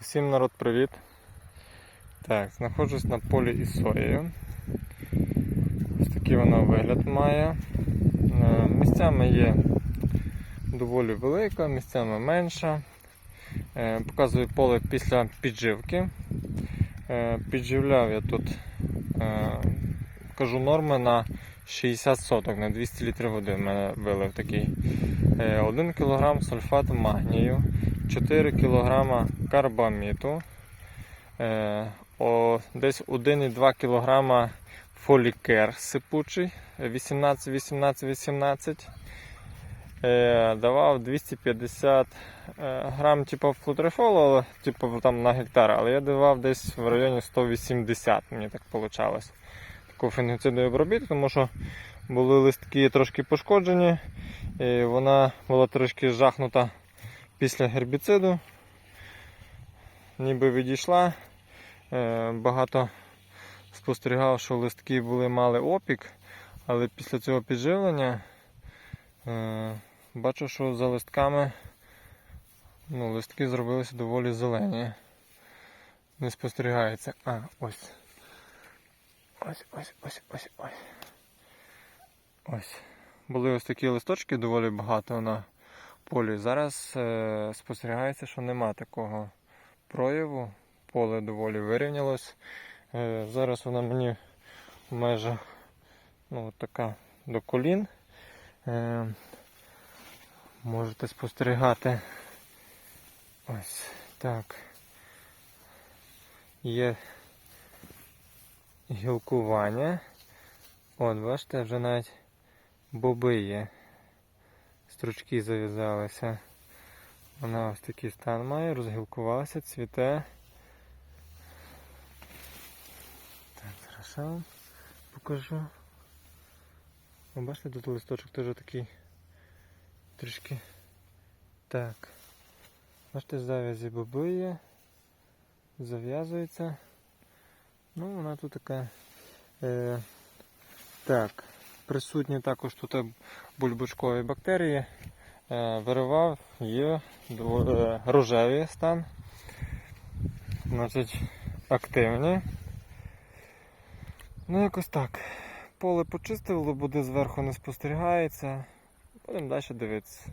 Всім народ привіт. Так, знаходжусь на полі із соєю. Ось такий воно вигляд має. Е, Місцями є доволі велика, місцями менша. Е, Показую поле після підживки. Е, Підживляв я тут, кажу, норми на 60 соток на 200 літрів води в мене вилив такий. 1 кг сульфату магнію, 4 кг карбаміту, е, десь 1,2 кг фолікер сипучий 18-18-18. Е, Давав 250 е, грам типу, флутрифолу, типу, там на гектар, але я давав десь в районі 180, мені так вийшло. Таку фунгіцидну обробітку, тому що були листки трошки пошкоджені. І вона була трошки жахнута після гербіциду. Ніби відійшла. Е, Багато спостерігав, що листки були мали опік, але після цього підживлення е, бачу, що за листками ну, листки зробилися доволі зелені. Не спостерігається. А, ось. Ось, ось, ось, ось, ось. Ось. Були ось такі листочки доволі багато на полі. Зараз е, спостерігається, що нема такого прояву. Поле доволі вирівнялось. Е, зараз вона мені майже ну, така до колін. Е, можете спостерігати. Ось так. Є гілкування. От, бачите, вже навіть боби є. Стручки зав'язалися. Вона ось такий стан має, розгілкувалася, цвіте. Так, зараз я вам покажу. Ви бачите, тут листочок теж такий трішки. Так. Бачите, зав'язі боби є. Зав'язується. Ну, вона тут така. Е, так, присутні також тут бульбушкові бактерії. Е, виривав, є е, рожевий стан. Значить, активні. Ну, якось так. Поле почистили, буде зверху не спостерігається. Будемо далі дивитися.